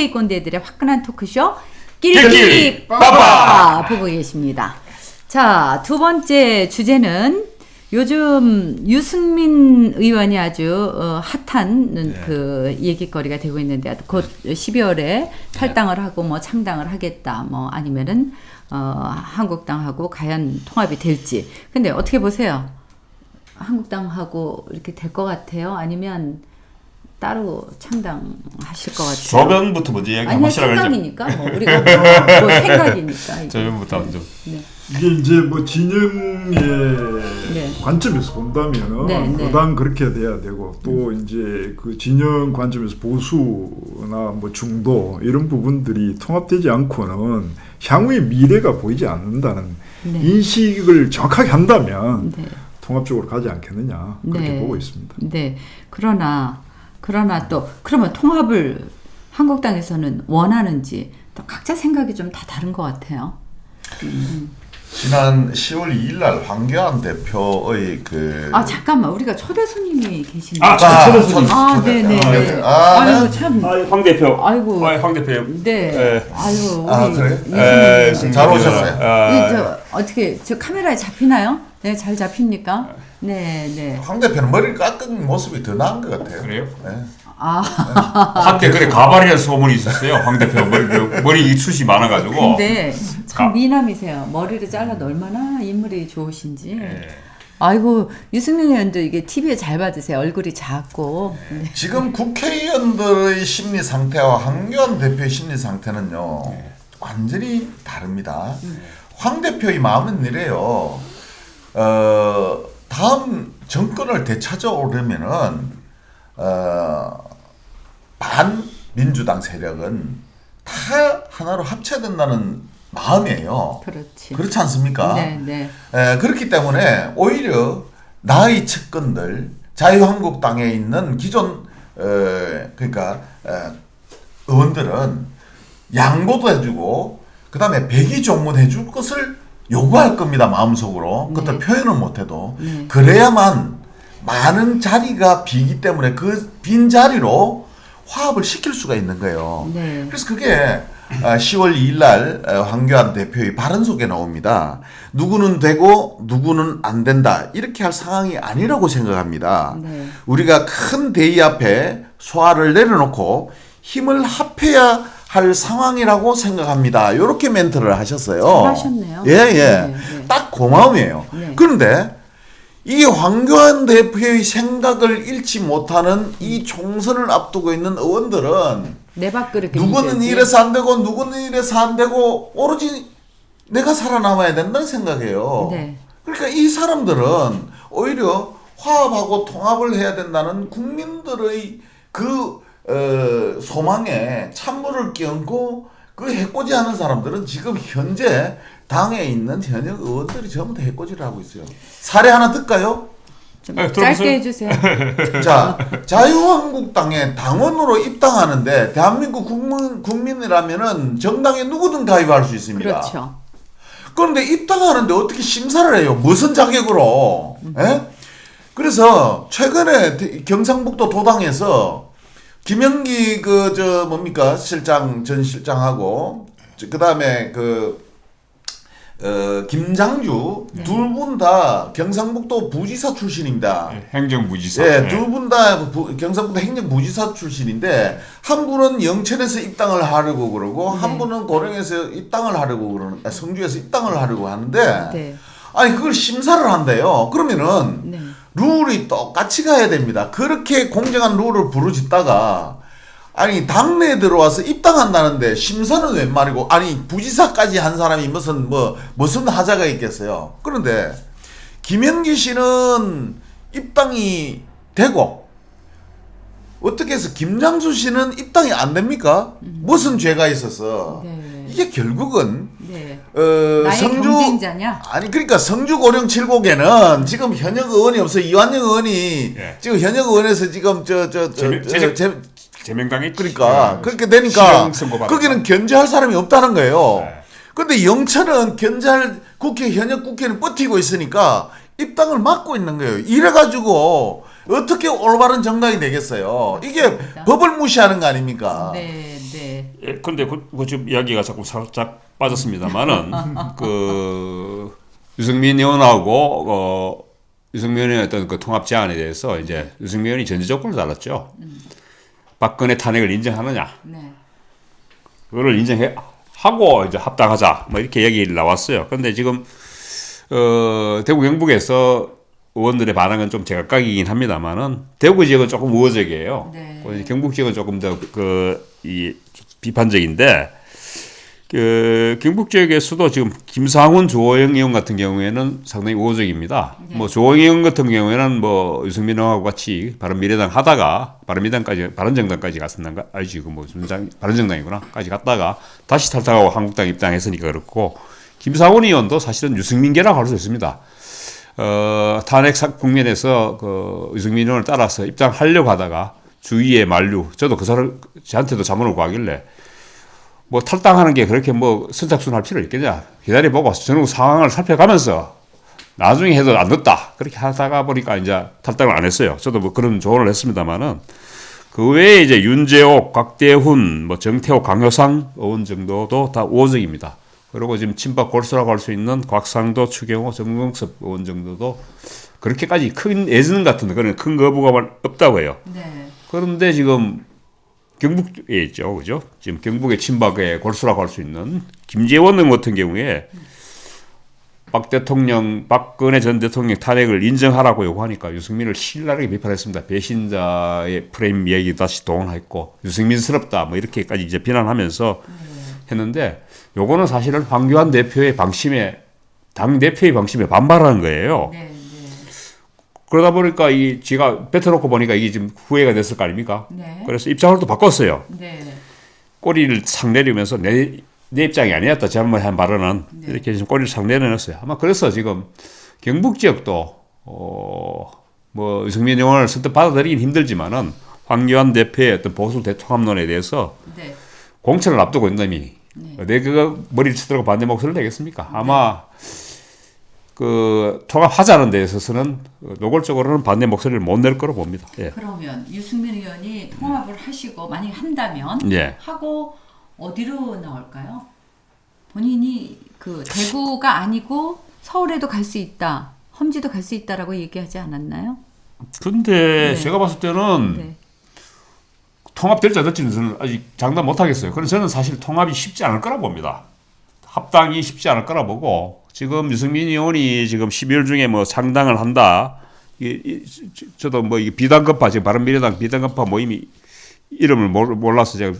TPA 꼰대들의 화끈한 토크쇼 끼리끼리 빠빠! 보고 계십니다. 자, 두 번째 주제는 요즘 유승민 의원이 아주 어, 핫한 네. 그 얘기거리가 되고 있는데 곧 12월에 탈당을 하고 뭐 창당을 하겠다 뭐 아니면은 어, 한국당하고 과연 통합이 될지. 근데 어떻게 보세요? 한국당하고 이렇게 될 것 같아요? 아니면 따로 창당하실 것 같아요? 조변부터 먼저 이야기 한번 그러죠. 생각이니까 뭐 우리가 뭐, 뭐 생각이니까 이게. 조변부터 먼저. 네. 이게 이제 뭐 진영의 네. 관점에서 본다면은 네, 네. 그당 그렇게 돼야 되고 또 이제 그 진영 관점에서 보수나 뭐 중도 이런 부분들이 통합되지 않고는 향후의 미래가 보이지 않는다는 네. 인식을 정확하게 한다면 네. 통합적으로 가지 않겠느냐 그렇게 네. 보고 있습니다. 네. 그러나 그러나 또 그러면 통합을 한국당에서는 원하는지 또 각자 생각이 좀 다 다른 것 같아요. 지난 10월 2일 날 황교안 대표의 그 아 잠깐만 우리가 초대 손님이 계신데. 아, 자, 초대 손님. 아, 네네. 아, 네. 아, 아유 네. 참. 아, 황 대표. 아이고. 아, 황 대표. 네. 예. 아유 아, 그래요? 에, 유승민 잘 의원. 오셨어요. 아, 이, 저 어떻게 저 카메라에 잡히나요? 네, 잘 잡힙니까? 네, 네. 황 대표는 머리를 깎은 모습이 더 나은 것 같아요. 그래요? 네. 아, 한때 그래 가발이라는 소문이 있었어요. 황 대표 머리 머리 숱이 많아가지고. 근데 참 아. 미남이세요. 머리를 잘라도 얼마나 인물이 좋으신지. 예. 아이고 유승민 의원도 이게 TV에 잘 받으세요. 얼굴이 작고. 네. 지금 국회의원들의 심리 상태와 황교안 대표의 심리 상태는요 완전히 다릅니다. 황 대표의 마음은 이래요. 어, 다음 정권을 되찾아오려면은 어, 반민주당 세력은 다 하나로 합쳐야 된다는 마음이에요. 그렇지. 그렇지 않습니까? 네, 네. 에, 그렇기 때문에 오히려 나의 측근들 자유한국당에 있는 기존 에, 그러니까 에, 의원들은 양보도 해주고 그다음에 백의 종문해줄 것을 요구할 겁니다 마음속으로 그것도 네. 표현은 못해도 네. 그래야만 많은 자리가 비기 때문에 그 빈 자리로 화합을 시킬 수가 있는 거예요. 네. 그래서 그게 아, 10월 2일 날 어, 황교안 대표의 발언 속에 나옵니다. 누구는 되고 누구는 안 된다. 이렇게 할 상황이 아니라고 생각합니다. 네. 우리가 큰 대의 앞에 소화를 내려놓고 힘을 합해야 할 상황이라고 생각합니다. 이렇게 멘트를 하셨어요. 잘하셨네요. 예, 예. 네, 네. 딱 고마움이에요. 네. 그런데 이게 황교안 대표의 생각을 잃지 못하는 이 총선을 앞두고 있는 의원들은 내 밥그릇 누구는 이래서 안 되고 누구는 이래서 안 되고 오로지 내가 살아남아야 된다는 생각이에요. 네. 그러니까 이 사람들은 오히려 화합하고 통합을 해야 된다는 국민들의 그 어, 소망에 찬물을 끼얹고 그 해코지 하는 사람들은 지금 현재 당에 있는 현역 의원들이 전부 다 해코지를 하고 있어요. 사례 하나 듣까요? 좀 네. 짧게 해주세요. 자, 자유한국당에 당원으로 입당하는데 대한민국 국민, 국민이라면은 정당에 누구든 가입할 수 있습니다. 그렇죠. 그런데 입당하는데 어떻게 심사를 해요? 무슨 자격으로? 예? 그래서 최근에 대- 경상북도 도당에서 김영기 그 저 뭡니까 실장 전 실장하고 그 다음에 그 어, 김장주 두분다 경상북도 부지사 출신입니다. 예, 행정부지사. 예, 예. 두분다 경상북도 행정부지사 출신인데 한 분은 영천에서 입당을 하려고 그러고 한 네. 분은 고령에서 입당을 하려고 그러는 아, 성주에서 입당을 하려고 하는데 네. 아니 그걸 심사를 한대요. 그러면은 네. 룰이 똑같이 가야 됩니다. 그렇게 공정한 룰을 부르짖다가 아니 당내에 들어와서 입당한다는데 심사는 웬 말이고 아니 부지사까지 한 사람이 무슨 뭐 무슨 하자가 있겠어요. 그런데 김영기 씨는 입당이 되고 어떻게 해서 김장수 씨는 입당이 안 됩니까? 무슨 죄가 있어서 네. 이게 결국은 네. 어, 나의 성주 경쟁자냐? 아니 그러니까 성주 고령 칠곡에는 지금 현역 의원이 없어 이완영 의원이 예. 지금 현역 의원에서 지금 저저 제명- 저 제적- 제 제명당이 그러니까 예. 그렇게 되니까 실형 선고받았다. 거기는 견제할 사람이 없다는 거예요. 네. 근데 영천은 견제할 국회 현역 국회는 버티고 있으니까 입당을 막고 있는 거예요. 이래 가지고 어떻게 올바른 정당이 되겠어요? 이게. 법을 무시하는 거 아닙니까? 네, 네. 예, 근데 그, 그 지금 이야기가 자꾸 살짝 빠졌습니다만은 그 유승민 의원하고 어 유승민 의원의 어떤 그 통합 제안에 대해서 이제 유승민 의원이 전제 조건을 달았죠. 박근혜 탄핵을 인정하느냐, 네. 그거를 인정해 하고 이제 합당하자, 뭐 이렇게 얘기를 나왔어요. 근데 지금 어 대구 경북에서 의원들의 반응은 좀 제각각이긴 합니다만은 대구 지역은 조금 우호적이에요. 네. 그 경북 지역은 조금 더그 이 비판적인데 그 경북 지역에서도 지금 김상훈 조호영 의원 같은 경우에는 상당히 우호적입니다. 네. 뭐 조호영 의원 같은 경우에는 뭐 유승민 의원하고 같이 바른미래당 하다가 바른미래당까지 바른정당까지 갔었는가 알지 그뭐 순장 바른정당이구나까지 갔다가 다시 탈당하고 한국당 입당했으니까 그렇고 김상훈 의원도 사실은 유승민계라고 할 수 있습니다. 어, 탄핵 사- 국면에서 그 유승민 의원을 따라서 입당하려고 하다가 주위의 만류, 저도 그 사람 저한테도 자문을 구하길래 뭐 탈당하는 게 그렇게 뭐 선착순할 필요 있겠냐 기다려보고 저는 상황을 살펴가면서 나중에 해도 안 됐다 그렇게 하다가 보니까 이제 탈당을 안 했어요. 저도 뭐 그런 조언을 했습니다만은 그 외에 이제 윤재옥, 곽대훈, 뭐 정태호, 강효상 의원 정도도 다 우호적입니다. 그리고 지금 친박 골수라고 할 수 있는 곽상도, 추경호, 정동섭 의원 정도도 그렇게까지 큰 예전 같은 그런 큰 거부가 없다고 해요. 네. 그런데 지금 경북에 있죠, 그죠? 지금 경북의 친박의 골수라고 할 수 있는 김재원 의원 같은 경우에 박 대통령, 박근혜 전 대통령 탄핵을 인정하라고 요구하니까 유승민을 신랄하게 비판했습니다. 배신자의 프레임 얘기 다시 동원했고 유승민스럽다 뭐 이렇게까지 이제 비난하면서 했는데 요거는 사실은 황교안 대표의 방침에 당 대표의 방침에 반발하는 거예요. 네. 네. 그러다 보니까 이 제가 뱉어놓고 보니까 이게 지금 후회가 됐을 거 아닙니까? 네. 그래서 입장을 또 바꿨어요. 네. 꼬리를 상 내리면서 내, 내 입장이 아니었다. 잘못한 발언은 네. 이렇게 지금 꼬리를 상 내려놨어요. 아마 그래서 지금 경북 지역도 어, 뭐 유승민 의원을 선뜻 받아들이긴 힘들지만은 황교안 대표의 어떤 보수 대통합론에 대해서 네. 공천을 앞두고 있는 놈이 내 그거 머리를 치더라고 반대 목소리를 내겠습니까? 아마 그 통합하자는 데 있어서는 노골적으로는 반대 목소리를 못 낼 거로 봅니다. 예. 그러면 유승민 의원이 통합을 하시고 만약 한다면 예. 하고 어디로 나올까요? 본인이 그 대구가 아니고 서울에도 갈 수 있다. 험지도 갈 수 있다라고 얘기하지 않았나요? 근데 네. 제가 봤을 때는 네. 통합될지 안 될지는 저는 아직 장담 못 하겠어요. 그래서 저는 사실 통합이 쉽지 않을 거라 봅니다. 합당이 쉽지 않을 거라 보고 지금 유승민 의원이 지금 12월 중에 뭐 창당을 한다. 이, 이, 저- 저도 뭐 이게 비당급파 지금 바른미래당 비당급파 모임이 이름을 몰- 몰라서 제가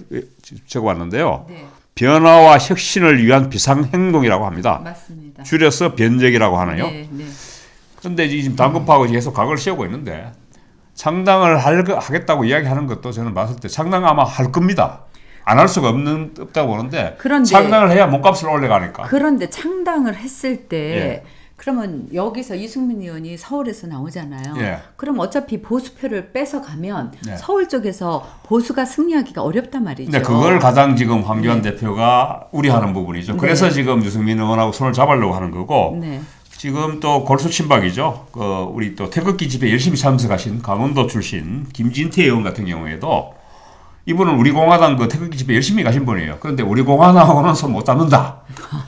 적어왔는데요. 네. 변화와 혁신을 위한 비상행동이라고 합니다. 맞습니다. 줄여서 변적이라고 하나요? 네, 네. 그런데 지금 당급하고 계속 각을 세우고 있는데 창당을 할, 거- 하겠다고 이야기하는 것도 저는 봤을 때 창당 아마 할 겁니다. 안 할 수가 없는 없다고 보는데 그런데- 창당을 해야 몸값을 올려가니까. 그런데 창당을 했을 때 예. 그러면 여기서 이승민 의원이 서울에서 나오잖아요. 예. 그럼 어차피 보수표를 뺏어 가면 예. 서울 쪽에서 보수가 승리하기가 어렵단 말이죠. 근데 그걸 가장 지금 황교안 대표가 우려하는 부분이죠. 네. 그래서 지금 유승민 의원하고 손을 잡으려고 하는 거고 네. 지금 또 골수 친박이죠. 그 우리 또 태극기 집회 열심히 참석하신 강원도 출신 김진태 의원 같은 경우에도 이분은 우리 공화당 그 태극기 집회 열심히 가신 분이에요. 그런데 우리 공화당하고는 손 못 잡는다.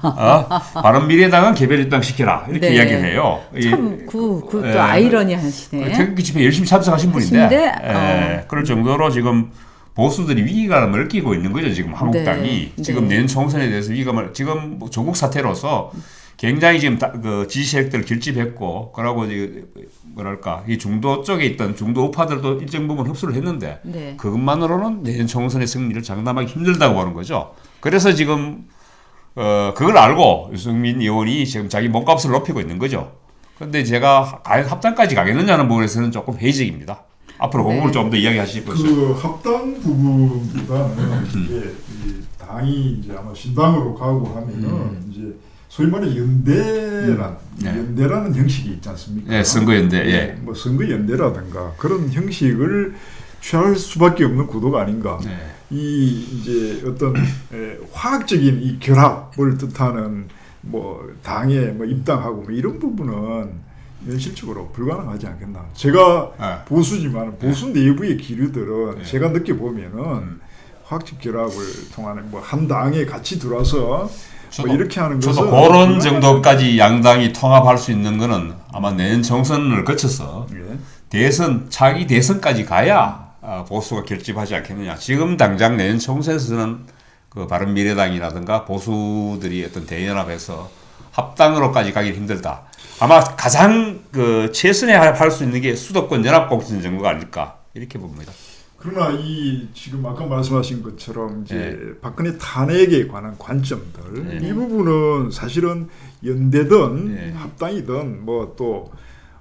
어? 바른 미래당은 개별 입당 시켜라 이렇게 네. 이야기를 해요. 이- 참 그, 그 예. 또 아이러니하시네. 태극기 집회 열심히 참석하신 분인데 예, 어. 그럴 정도로 지금 보수들이 위기감을 느끼고 있는 거죠 지금 한국당이 네, 지금 네. 내년 총선에 대해서 위기감을 지금 뭐 조국 사태로서 굉장히 지금 다- 그 지지 세력들을 결집했고 그러고 이제 뭐랄까 이 중도 쪽에 있던 중도 우파들도 일정 부분 흡수를 했는데 네. 그것만으로는 내년 총선의 승리를 장담하기 힘들다고 하는 거죠. 그래서 지금 어 그걸 알고 유승민 의원이 지금 자기 몸값을 높이고 있는 거죠. 그런데 제가 과연 합당까지 가겠느냐는 부분에서는 조금 회의적입니다. 앞으로 그 네. 부분을 좀더 이야기하실 것이죠. 그 합당 부분보다는 이게 이 당이 이제 아마 신당으로 가고 하면은 이제 소위 말해 연대란 네. 연대라는 형식이 있지 않습니까? 네, 선거 연대, 예. 뭐 선거 연대라든가 그런 형식을 취할 수밖에 없는 구도가 아닌가. 네. 이 이제 어떤 에, 화학적인 이 결합을 뜻하는 뭐 당에 뭐 입당하고 뭐 이런 부분은 현실적으로 불가능하지 않겠나. 제가 네. 보수지만 보수 내부의 기류들은 네. 제가 느껴 보면은 음. 화학적 결합을 통하는 뭐 한 당에 같이 들어와서 저도- 뭐 이렇게 하는 것은 저도 그런 정도까지 양당이 통합할 수 있는 거는 아마 내년 총선을 거쳐서 예. 대선 차기 대선까지 가야 아, 보수가 결집하지 않겠느냐. 지금 당장 내년 총선에서는 그 바른 미래당이라든가 보수들이 어떤 대연합해서 합당으로까지 가기 힘들다. 아마 가장 그 최선에 할수 있는 게 수도권 연합 공천 정도가 아닐까 이렇게 봅니다. 그러나 이 지금 아까 말씀하신 것처럼 이제 네. 박근혜 탄핵에 관한 관점들 네. 이 부분은 사실은 연대든 네. 합당이든 뭐 또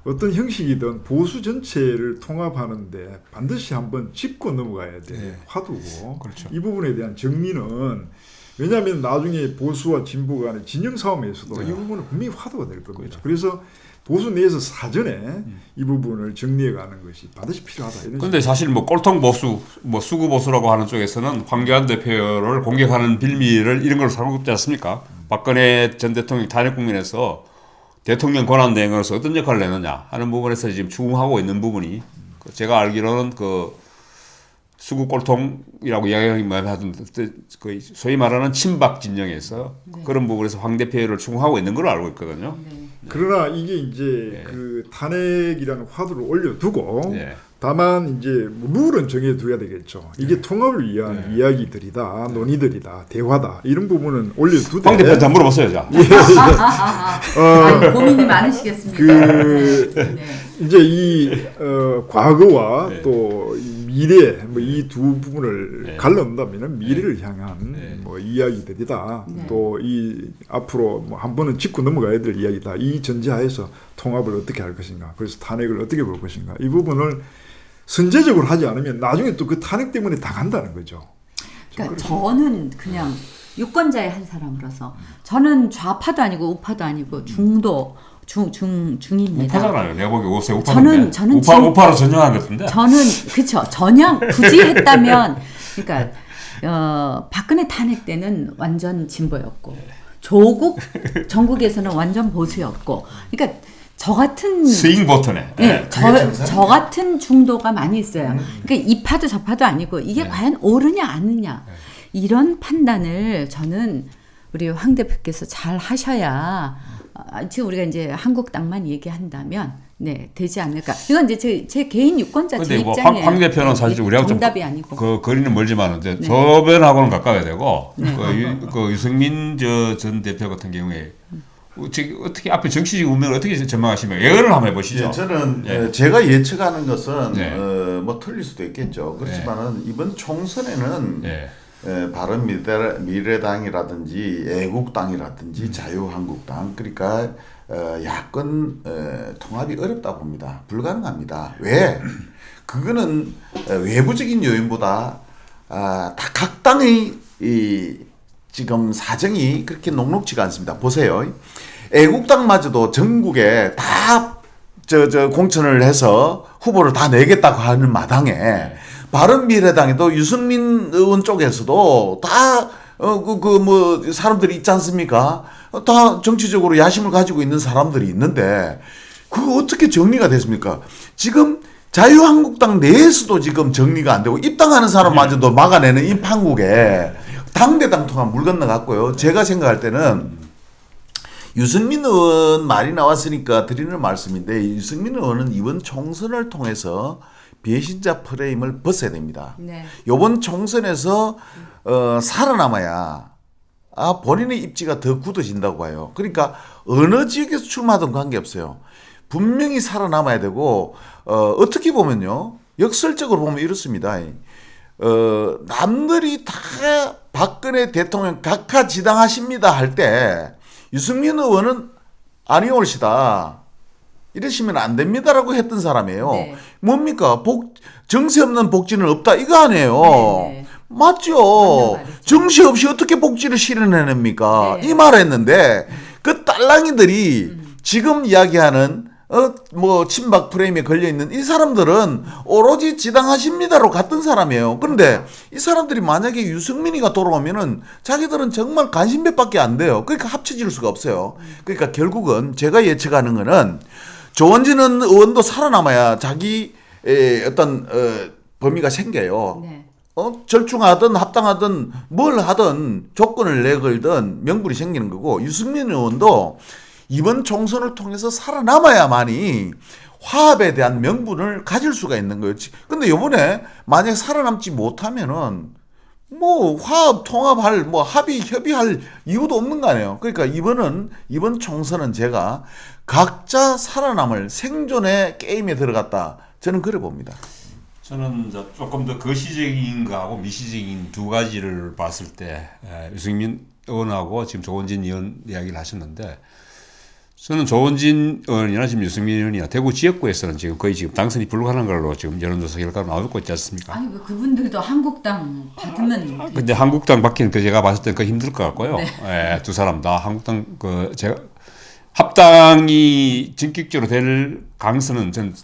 어떤 형식이든 보수 전체를 통합하는데 반드시 한번 짚고 넘어가야 돼 네. 화두고 그렇죠. 이 부분에 대한 정리는 왜냐하면 나중에 보수와 진보 간의 진영 싸움에서도 이 부분은 분명히 화두가 될 겁니다. 그래서 보수 내에서 사전에 이 부분을 정리해 가는 것이 반드시 필요하다 이런 근데 사실 뭐 꼴통 보수, 뭐 수구 보수라고 하는 쪽에서는 황교안 대표를 공격하는 빌미를 이런 걸 삼고 있지 않습니까? 박근혜 전 대통령 탄핵 국면에서 대통령 권한 대행으로서 어떤 역할을 했느냐 하는 부분에서 지금 추궁하고 있는 부분이 그 제가 알기로는 그 수구 꼴통이라고 이야기하기만 하던 그 소위 말하는 친박 진영에서 그런 부분에서 황 대표를 추궁하고 있는 걸로 알고 있거든요. 그러나 이게 이제 그 탄핵이라는 화두를 올려두고 예. 다만 이제 뭐 룰은 정해둬야 되겠죠. 이게 통합을 위한 이야기들이다, 논의들이다, 대화다 이런 부분은 올려두되 황 대표한테 한번 물어보세요, 자. 아니, 고민이 많으시겠습니다. 그 네. 이제 이 어, 과거와 네. 또이 미래 뭐 이 두 부분을 네. 갈라놓는다면 미래를 향한 네. 뭐 이야기들이다. 네. 또이 앞으로 뭐 한 번은 짚고 넘어가야 될 이야기다. 이 전제하에서 통합을 어떻게 할 것인가. 그래서 탄핵을 어떻게 볼 것인가. 이 부분을 선제적으로 하지 않으면 나중에 또 그 탄핵 때문에 다 간다는 거죠. 그러니까 저는 그냥 유권자의 한 사람으로서 저는 좌파도 아니고 우파도 아니고 중도 중, 중, 중입니다. 우파잖아요. 내가 보기 오세 우파인데. 저는- 저는 우파 지금- 우파로 전형한 것 같은데. 저는 그쵸 전향 굳이 했다면 그러니까 어, 박근혜 탄핵 때는 완전 진보였고 조국 전국에서는 완전 보수였고 그러니까 저 같은 스윙 버튼에. 예, 예. 저. 저 같은 중도가 많이 있어요. 그러니까 이 파도 저 파도 아니고 이게 과연 옳으냐 아느냐 이런 판단을 저는 우리 황 대표께서 잘 하셔야 아, 지금 우리가 이제 한국당만 얘기한다면 네 되지 않을까. 이건 이제 제, 제 개인 유권자 제 뭐 입장이에요. 황, 황 대표는 사실 우리하고 좀 정답이 아니고. 그 거리는 멀지만 이제 네. 저변하고는 가까워야 되고 네. 그, 유, 그 유승민 저 전 대표 같은 경우에 어떻게, 어떻게 앞에 정치적 운명을 어떻게 전망하시면 예언을 한번 해보시죠. 예, 저는 예. 어, 제가 예측하는 것은 네. 어, 뭐 틀릴 수도 있겠죠. 그렇지만은 이번 총선에는 예. 에, 바른 미래, 미래당이라든지 애국당이라든지 음. 자유한국당 그러니까 어, 야권 어, 통합이 어렵다 봅니다. 불가능합니다. 왜? 그거는 어, 외부적인 요인보다 아, 다각 당의 이 지금 사정이 그렇게 녹록지가 않습니다. 보세요. 애국당마저도 전국에 다 저, 저, 공천을 해서 후보를 다 내겠다고 하는 마당에 바른미래당에도 유승민 의원 쪽에서도 다, 어, 그, 그, 뭐, 사람들이 있지 않습니까? 어, 다 정치적으로 야심을 가지고 있는 사람들이 있는데, 그거 어떻게 정리가 됐습니까? 지금 자유한국당 내에서도 지금 정리가 안 되고, 입당하는 사람마저도 막아내는 이 판국에 당대당 통합 물 건너갔고요. 제가 생각할 때는 유승민 의원 말이 나왔으니까 드리는 말씀인데 유승민 의원은 이번 총선을 통해서 배신자 프레임을 벗어야 됩니다. 네. 이번 총선에서 어, 살아남아야 아, 본인의 입지가 더 굳어진다고 봐요. 그러니까 어느 지역에서 출마하든 관계없어요. 분명히 살아남아야 되고 어, 어떻게 보면요. 역설적으로 보면 이렇습니다. 어, 남들이 다 박근혜 대통령 각하 지당하십니다 할 때 유승민 의원은 아니올시다. 이러시면 안 됩니다라고 했던 사람이에요. 네. 뭡니까? 복 정세 없는 복지는 없다 이거 아니에요. 네, 네. 맞죠. 정시 없이 어떻게 복지를 실현해냅니까? 네. 이 말 했는데 그 딸랑이들이 지금 이야기하는 어 뭐 친박 프레임에 걸려 있는 이 사람들은 오로지 지당하십니다로 갔던 사람이에요. 그런데 이 사람들이 만약에 유승민이가 돌아오면은 자기들은 정말 간신배밖에 안 돼요. 그러니까 합쳐질 수가 없어요. 그러니까 결국은 제가 예측하는 거는 조원진은 의원도 살아남아야 자기 의 어떤 어, 범위가 생겨요. 네. 어, 절충하든 합당하든 뭘 하든 조건을 내걸든 명분이 생기는 거고 유승민 의원도 이번 총선을 통해서 살아남아야만이 화합에 대한 명분을 가질 수가 있는 거예요. 근데 이번에 만약 살아남지 못하면은 뭐 화합 통합할 뭐 합의 협의할 이유도 없는 거 아니에요. 그러니까 이번은 이번 총선은 제가 각자 살아남을 생존의 게임에 들어갔다. 저는 그래 봅니다. 저는 조금 더 거시적인 거하고 미시적인 두 가지를 봤을 때 에, 유승민 의원하고 지금 조원진 의원 이야기를 하셨는데 저는 조원진 의원이나 지금 유승민 의원이나 대구 지역구에서는 지금 거의 지금 당선이 불가능한 걸로 지금 여론조사 결과가 나오고 있지 않습니까? 아니 왜 그분들도 한국당 받으면 근데 한국당 바뀌는 그 제가 봤을 때그 힘들 것 같고요. 예, 두 사람 다 한국당 그 제가 합당이 전격적으로 될 가능성은 저는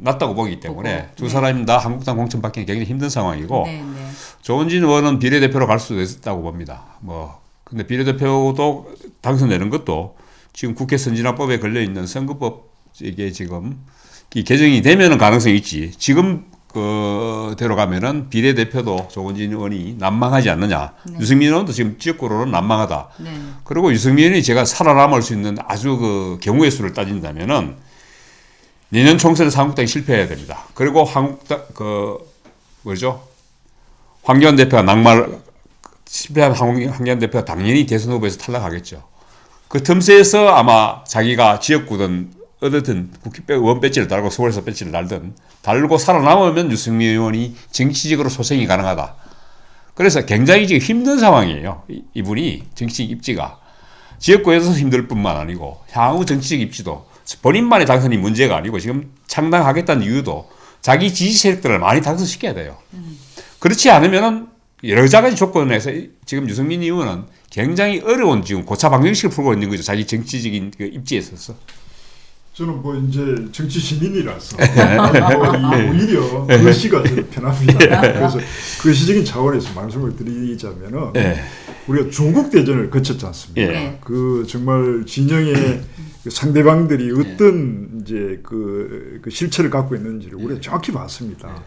낮다고 보기 때문에 보고, 두 네. 사람이 다 한국당 공천 받기는 굉장히 힘든 상황이고 네, 네. 조원진 의원은 비례대표로 갈 수도 있다고 봅니다. 뭐 근데 비례대표도 당선되는 것도 지금 국회 선진화법에 걸려 있는 선거법 이게 지금 이 개정이 되면은 가능성이 있지. 지금 그대로 가면은 비례대표도 조원진 의원이 난망하지 않느냐. 네. 유승민 의원도 지금 지역구로는 난망하다. 네. 그리고 유승민 의원이 제가 살아남을 수 있는 아주 그 경우의 수를 따진다면은 내년 총선에서 한국당이 실패해야 됩니다. 그리고 한국당 그 뭐죠? 황교안 대표가 낙마를 실패한 황- 황교안 대표가 당연히 대선 후보에서 탈락하겠죠. 그 틈새에서 아마 자기가 지역구든 배- 의원 배지를 달고 서울에서 배지를 달든 달고 살아남으면 유승민 의원이 정치적으로 소생이 가능하다. 그래서 굉장히 지금 힘든 상황이에요. 이- 이분이 정치적 입지가 지역구에서 힘들 뿐만 아니고 향후 정치적 입지도 본인만의 당선이 문제가 아니고 지금 창당하겠다는 이유도 자기 지지 세력들을 많이 당선시켜야 돼요. 그렇지 않으면은 여러 가지 조건에서 이- 지금 유승민 의원은 굉장히 어려운 지금 고차 방정식을 풀고 있는 거죠. 자기 정치적인 그 입지에 있어서. 저는 뭐 이제 정치 시민이라서 뭐이 오히려 그 시가 편합니다. 그래서 그 시적인 차원에서 말씀을 드리자면은 예. 우리가 중국 대전을 거쳤지 않습니까? 예. 네. 그 정말 진영의 그 상대방들이 어떤 이제 그, 그 실체를 갖고 있는지를 우리가 정확히 봤습니다.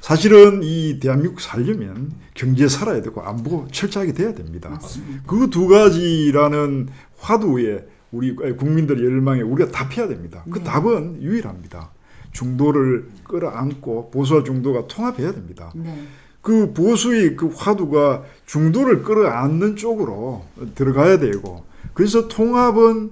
사실은 이 대한민국 살려면 경제 살아야 되고 안보 철저하게 돼야 됩니다. 그 두 가지라는 화두에 우리 국민들의 열망에 우리가 답해야 됩니다. 그 답은 유일합니다. 중도를 끌어안고 보수와 중도가 통합해야 됩니다. 네. 그 보수의 그 화두가 중도를 끌어안는 쪽으로 들어가야 되고 그래서 통합은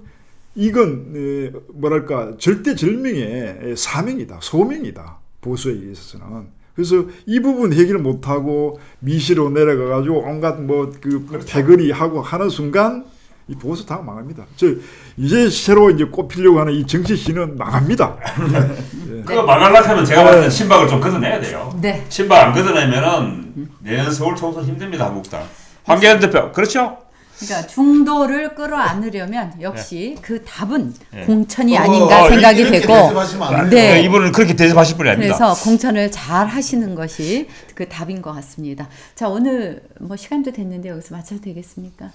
이건 에, 뭐랄까 절대절명의 사명이다 소명이다 보수에 있어서는 그래서 이 부분 해결 못하고 미시로 내려가 가지고 온갖 뭐그 패거리 하고 하는 순간 이 보수 다 망합니다. 저 이제 새로 이제 꼽히려고 하는 이 정치 씨는 망합니다. 그거 말하려고 하면 제가 봤을 때 신박을 좀 걷어내야 돼요. 네. 신박 안 걷어내면은 내년 서울 총선 힘듭니다 한국당. 황교안 대표 그렇죠? 그러니까 중도를 끌어안으려면 역시 그 답은 네. 공천이 어, 아닌가 어, 생각이 이렇게 되고 대접하시면 안 돼요. 네. 네. 이분은 그렇게 대접하실 분이 아닙니다. 그래서 공천을 잘 하시는 것이 그 답인 것 같습니다. 자 오늘 뭐 시간도 됐는데 여기서 마쳐도 되겠습니까?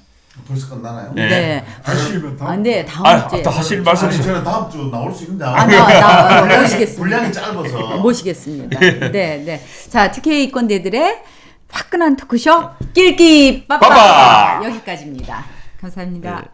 벌써 끝나나요? 네. 네. 하시면 다 아, 네 다음 아, 주에 또 하실 말씀 아니 저는 다음 주 나올 수 있나? 아, 나, 나 모시겠습니다. 분량이 짧아서. 모시겠습니다. 네, 네. 자, TK 이권대들의 화끈한 토크쇼 낄끼 빠빠 빠빠! 여기까지입니다. 감사합니다. 네.